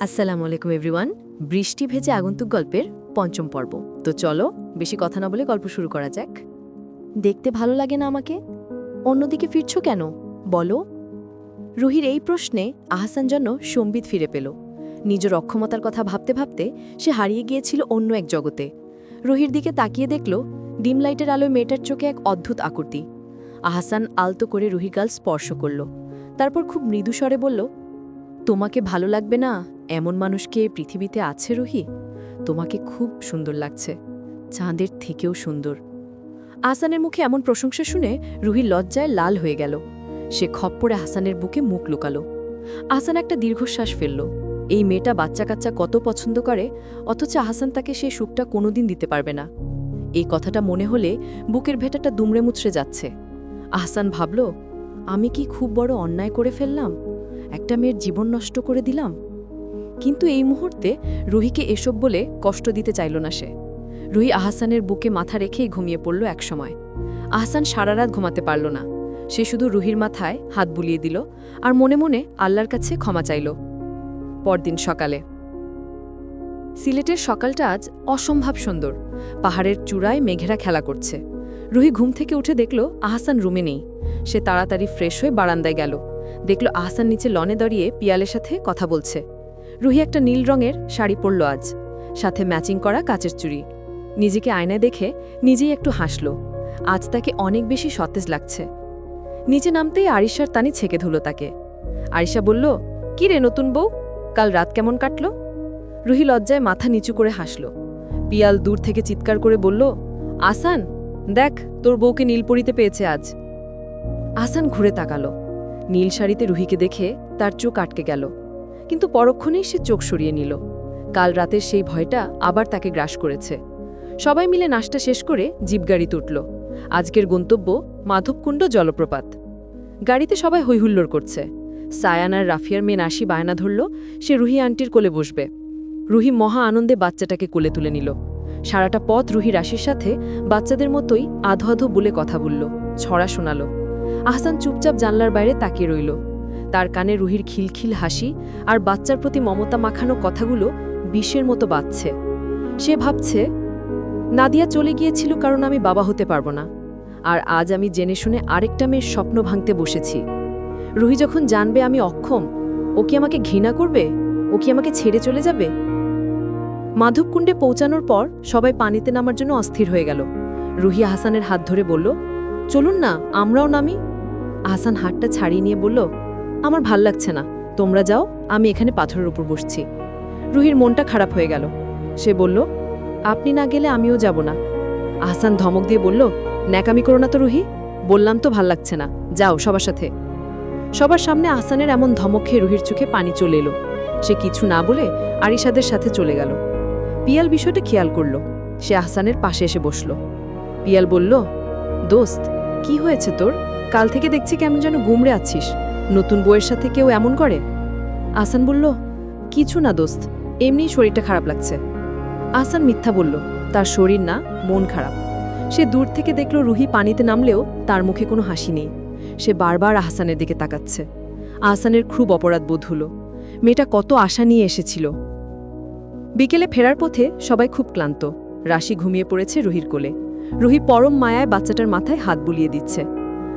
আসসালামু আলাইকুম এভরিওয়ান বৃষ্টি ভেজে আগন্তুক গল্পের পঞ্চম পর্ব। তো চলো, বেশি কথা না বলে গল্প শুরু করা যাক। দেখতে ভালো লাগে না আমাকে? অন্যদিকে ফিরছো কেন? বলো। রুহির এই প্রশ্নে আহসান যেন সম্বিত ফিরে পেল। নিজের অক্ষমতার কথা ভাবতে ভাবতে সে হারিয়ে গিয়েছিল অন্য এক জগতে। রুহির দিকে তাকিয়ে দেখল ডিম লাইটের আলোয় মেয়েটার চোখে এক অদ্ভুত আকুতি। আহসান আলতো করে রুহির গাল স্পর্শ করল। তারপর খুব মৃদু স্বরে বলল, তোমাকে ভালো লাগবে না? এমন মানুষকে পৃথিবীতে আছে, রুহি? তোমাকে খুব সুন্দর লাগছে। চাঁদের থেকেও সুন্দর। আসানের মুখে এমন প্রশংসা শুনে রুহি লজ্জায় লাল হয়ে গেল। সে খপ্পরে হাসানের বুকে মুখ লুকালো। আসান একটা দীর্ঘশ্বাস ফেলল। এই মেয়েটা বাচ্চা কাচ্চা কত পছন্দ করে, অথচ আহসান তাকে সে সুখটা কোনোদিন দিতে পারবে না। এই কথাটা মনে হলে বুকের ভেটাটা দুমড়ে মুচড়ে যাচ্ছে। আহসান ভাবল, আমি কি খুব বড় অন্যায় করে ফেললাম? একটা মেয়ের জীবন নষ্ট করে দিলাম? কিন্তু এই মুহূর্তে রুহিকে এসব বলে কষ্ট দিতে চাইল না সে। রুহি আহসানের বুকে মাথা রেখেই ঘুমিয়ে পড়ল একসময়। আহসান সারা রাত ঘুমাতে পারল না। সে শুধু রুহির মাথায় হাত বুলিয়ে দিল আর মনে মনে আল্লাহর কাছে ক্ষমা চাইল। পরদিন সকালে। সিলেটের সকালটা আজ অসম্ভব সুন্দর। পাহাড়ের চূড়ায় মেঘেরা খেলা করছে। রুহি ঘুম থেকে উঠে দেখল আহসান রুমে নেই। সে তাড়াতাড়ি ফ্রেশ হয়ে বারান্দায় গেল। দেখল আহসান নিচে লনে দাঁড়িয়ে পিয়ালের সাথে কথা বলছে। রুহি একটা নীল রঙের শাড়ি পরল আজ। সাথে ম্যাচিং করা কাচের চুড়ি। নিজেকে আয়নায় দেখে নিজেই একটু হাসল। আজ তাকে অনেক বেশি সতেজ লাগছে। নিচে নামতেই আরিশার তানি ছেকে ধুলো তাকে। আরিশা বলল, কি রে নতুন বউ? কাল রাত কেমন কাটল? রুহি লজ্জায় মাথা নিচু করে হাসল। পিয়াল দূর থেকে চিৎকার করে বলল, আসান, দেখ, তোর বউকে নীল পরিতে পেয়েছে আজ। আসান ঘুরে তাকালো। নীল শাড়িতে রুহিকে দেখে তার চোখ আটকে গেল। কিন্তু পরক্ষণেই সে চোখ সরিয়ে নিল। কাল রাতের সেই ভয়টা আবার তাকে গ্রাস করেছে। সবাই মিলে নাশটা শেষ করে জিপগাড়ি তুটল। আজকের গন্তব্য মাধবকুণ্ড জলপ্রপাত। গাড়িতে সবাই হৈহুল্লোড় করছে। সায়ান আর রাফিয়ার মেয়ে নাসি বায়না ধরল, সে রুহি আন্টির কোলে বসবে। রুহি মহা আনন্দে বাচ্চাটাকে কোলে তুলে নিল। সারাটা পথ রুহি রাশির সাথে বাচ্চাদের মতোই আধো আধো বলে কথা বলল, ছড়া শোনালো। আহসান চুপচাপ জানলার বাইরে তাকিয়ে রইল। তার কানে রুহির খিলখিল হাসি আর বাচ্চার প্রতি মমতা মাখানো কথাগুলো বিষের মতো বাজছে। সে ভাবছে, নাদিয়া চলে গিয়েছিল কারণ আমি বাবা হতে পারব না। আর আজ আমি জেনে শুনে আরেকটা মেয়ের স্বপ্ন ভাঙতে বসেছি। রুহি যখন জানবে আমি অক্ষম, ও কি আমাকে ঘৃণা করবে? ও কি আমাকে ছেড়ে চলে যাবে? মাধবকুণ্ডে পৌঁছানোর পর সবাই পানিতে নামার জন্য অস্থির হয়ে গেল। রুহি হাসানের হাত ধরে বলল, চলুন না, আমরাও নামি। আহসান হাতটা ছাড়িয়ে নিয়ে বলল আমার ভালো লাগছে না। তোমরা যাও, আমি এখানে পাথরের উপর বসছি। রুহির মনটা খারাপ হয়ে গেল। সে বলল, আপনি না গেলে আমিও যাব না। আহসান ধমক দিয়ে বলল, ন্যাকামি করো না তো রুহি। বললাম তো ভালো লাগছে না। যাও, সবার সাথে। সবার সামনে আহসানের এমন ধমক খেয়ে রুহির চোখে পানি চলে এলো। সে কিছু না বলে আরিশাদের সাথে চলে গেল। পিয়াল বিষয়টা খেয়াল করল। সে আহসানের পাশে এসে বসল। পিয়াল বলল, দোস্ত, কি হয়েছে তোর? কাল থেকে দেখছি কেমন যেন গুমড়ে আছিস। নতুন বইয়ের সাথে কেউ এমন করে? আসান বলল, কিছু না দোস্ত এমনি শরীরটা খারাপ লাগছে। আসান মিথ্যা বলল, তার শরীর না, মন খারাপ। সে দূর থেকে দেখল রুহি পানিতে নামলেও তার মুখে কোনো হাসি নেই। সে বারবার আহসানের দিকে তাকাচ্ছে। আহসানের খুব অপরাধ বোধ হলো। মেয়েটা কত আশা নিয়ে এসেছিল। বিকেলে ফেরার পথে সবাই খুব ক্লান্ত। রাশি ঘুমিয়ে পড়েছে রুহির কোলে। রুহি পরম মায়ায় বাচ্চাটার মাথায় হাত বুলিয়ে দিচ্ছে।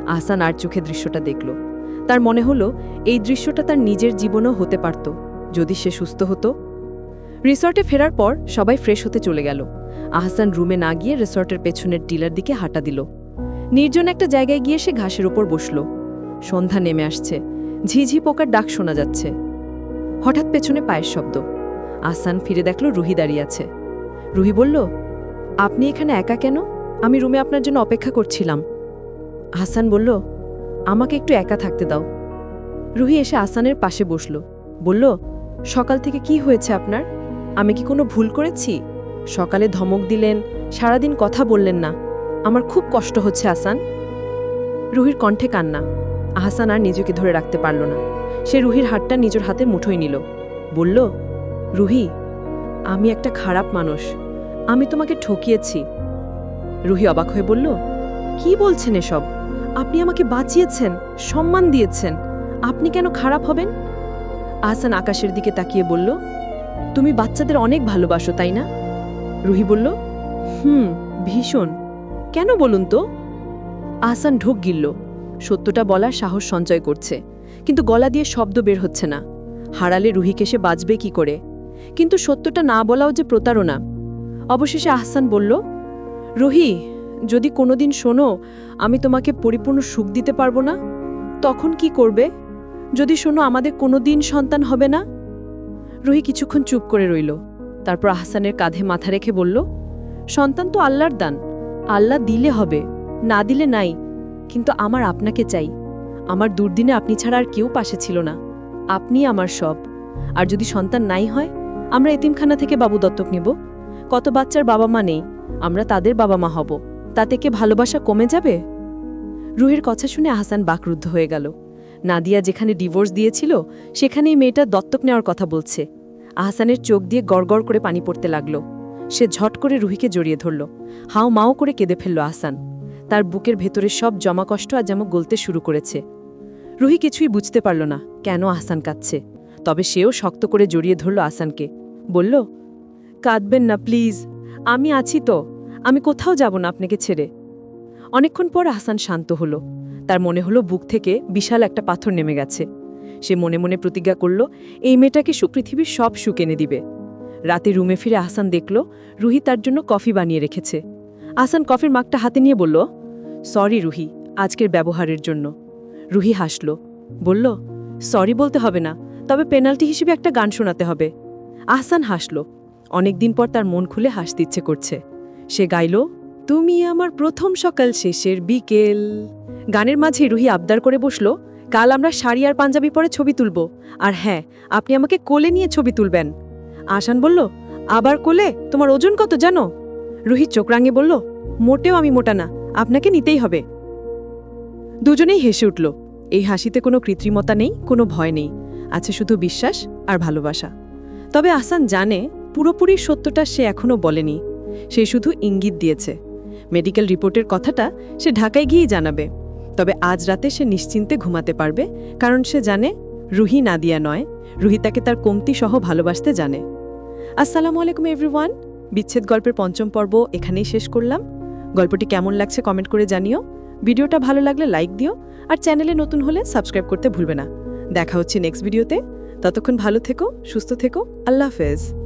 আহসান আর চোখে দৃশ্যটা দেখল। তার মনে হলো এই দৃশ্যটা তার নিজের জীবনও হতে পারত। যদি সে সুস্থ হতো। রিসর্টে ফেরার পর সবাই ফ্রেশ হতে চলে গেল। আহসান রুমে না গিয়ে রিসর্টের পেছনের টিলার দিকে হাঁটা দিল। নির্জন একটা জায়গায় গিয়ে সে ঘাসের ওপর বসল। সন্ধ্যা নেমে আসছে। ঝিঝি পোকার ডাক শোনা যাচ্ছে। হঠাৎ পেছনে পায়ের শব্দ। আহসান ফিরে দেখল রুহি দাঁড়িয়ে আছে। রুহি বলল, আপনি এখানে একা কেন? আমি রুমে আপনার জন্য অপেক্ষা করছিলাম। হাসান বলল আমাকে একটু একা থাকতে দাও। রুহি এসে আসানের পাশে বসল। বলল, সকাল থেকে কি হয়েছে আপনার? আমি কি কোনো ভুল করেছি? সকালে ধমক দিলেন, সারাদিন কথা বললেন না। আমার খুব কষ্ট হচ্ছে, আসান। রুহির কণ্ঠে কান্না। আহসান আর নিজেকে ধরে রাখতে পারল না। সে রুহির হাতটা নিজের হাতে মুঠোয় নিল। বলল, রুহি, আমি একটা খারাপ মানুষ। আমি তোমাকে ঠকিয়েছি। রুহি অবাক হয়ে বলল, কি বলছেন এসব? আপনি আমাকে বাঁচিয়েছেন, সম্মান দিয়েছেন। আপনি কেন খারাপ হবেন? আহসান আকাশের দিকে তাকিয়ে বলল, তুমি বাচ্চাদের অনেক ভালোবাসো, তাই না? রুহি বলল, হুম, ভীষণ। কেন বলুন তো? আহসান ঢোক গিলল। সত্যটা বলার সাহস সঞ্চয় করছে, কিন্তু গলা দিয়ে শব্দ বের হচ্ছে না। হারালে রুহিকে সে বাঁচবে কি করে? কিন্তু সত্যটা না বলাও যে প্রতারণা। অবশেষে আহসান বলল, রুহি যদি কোনোদিন শোনো, আমি তোমাকে পরিপূর্ণ সুখ দিতে পারব না, তখন কি করবে? যদি শোনো, আমাদের কোনোদিন সন্তান হবে না? রুহি কিছুক্ষণ চুপ করে রইল। তারপর আহসানের কাঁধে মাথা রেখে বলল, সন্তান তো আল্লাহর দান। আল্লাহ দিলে হবে, না দিলে নাই। কিন্তু আমার আপনাকে চাই। আমার দুর্দিনে আপনি ছাড়া আর কেউ পাশে ছিল না। আপনি আমার সব। আর যদি সন্তান নাই হয়, আমরা এতিমখানা থেকে বাবু দত্তক নিব। কত বাচ্চার বাবা মা নেই, আমরা তাদের বাবা মা হব। তাতে কি ভালোবাসা কমে যাবে? রুহের কথা শুনে আহসান বাকরুদ্ধ হয়ে গেল। নাদিয়া যেখানে ডিভোর্স দিয়েছিল, সেখানেই মেয়েটা দত্তক নেওয়ার কথা বলছে। আহসানের চোখ দিয়ে গড়গড় করে পানি পড়তে লাগল। সে ঝট করে রুহিকে জড়িয়ে ধরল। হাও মাও করে কেঁদে ফেলল আহসান। তার বুকের ভেতরে সব জমা কষ্ট আজ যেমন গলতে শুরু করেছে। রুহি কিছুই বুঝতে পারল না কেন আহসান কাঁদছে। তবে সেও শক্ত করে জড়িয়ে ধরল আহসানকে। বলল, কাঁদবেন না, প্লিজ। আমি আছি তো। আমি কোথাও যাব না আপনাকে ছেড়ে। অনেকক্ষণ পর আহসান শান্ত হলো। তার মনে হলো বুক থেকে বিশাল একটা পাথর নেমে গেছে। সে মনে মনে প্রতিজ্ঞা করল, এই মেয়েটাকে সুপৃথিবীর সব সুখ এনে দিবে। রাতে রুমে ফিরে আহসান দেখল, রুহি তার জন্য কফি বানিয়ে রেখেছে। আহসান কফির মাগটা হাতে নিয়ে বলল, সরি রুহি, আজকের ব্যবহারের জন্য। রুহি হাসল, বলল, সরি বলতে হবে না, তবে পেনাল্টি হিসেবে একটা গান শোনাতে হবে। আহসান হাসল। অনেকদিন পর তার মন খুলে হাসতে ইচ্ছে করছে। সে গাইল, তুমি আমার প্রথম সকাল শেষের বিকেল। গানের মাঝে রুহি আবদার করে বসল, কাল আমরা শাড়ি আর পাঞ্জাবি পরে ছবি তুলব। আর হ্যাঁ আপনি আমাকে কোলে নিয়ে ছবি তুলবেন। আসান বলল, আবার কোলে? তোমার ওজন কত জানো? রুহি চোখ রাঙে বলল, মোটেও আমি মোটা না, আপনাকে নিতেই হবে। দুজনেই হেসে উঠল, এই হাসিতে কোনো কৃত্রিমতা নেই, কোনো ভয় নেই, আছে শুধু বিশ্বাস আর ভালোবাসা। তবে আসান জানে, পুরোপুরি সত্যটা সে এখনও বলেনি। সে শুধু ইঙ্গিত দিয়েছে। মেডিকেল রিপোর্টের কথাটা সে ঢাকায় গিয়েই জানাবে। তবে আজ রাতে সে নিশ্চিন্তে ঘুমাতে পারবে, কারণ সে জানে রুহি নাদিয়া নয়, রুহি তাকে তার কমতি সহ ভালোবাসতে জানে। আসসালামু আলাইকুম এভরিওয়ান, বিচ্ছেদ গল্পের পঞ্চম পর্ব এখানেই শেষ করলাম। গল্পটি কেমন লাগছে কমেন্ট করে জানিও। ভিডিওটা ভালো লাগলে লাইক দিও, আর চ্যানেলে নতুন হলে সাবস্ক্রাইব করতে ভুলবে না। দেখা হচ্ছে নেক্সট ভিডিওতে। ততক্ষণ ভালো থেকো, সুস্থ থেকো। আল্লাহ হাফেজ।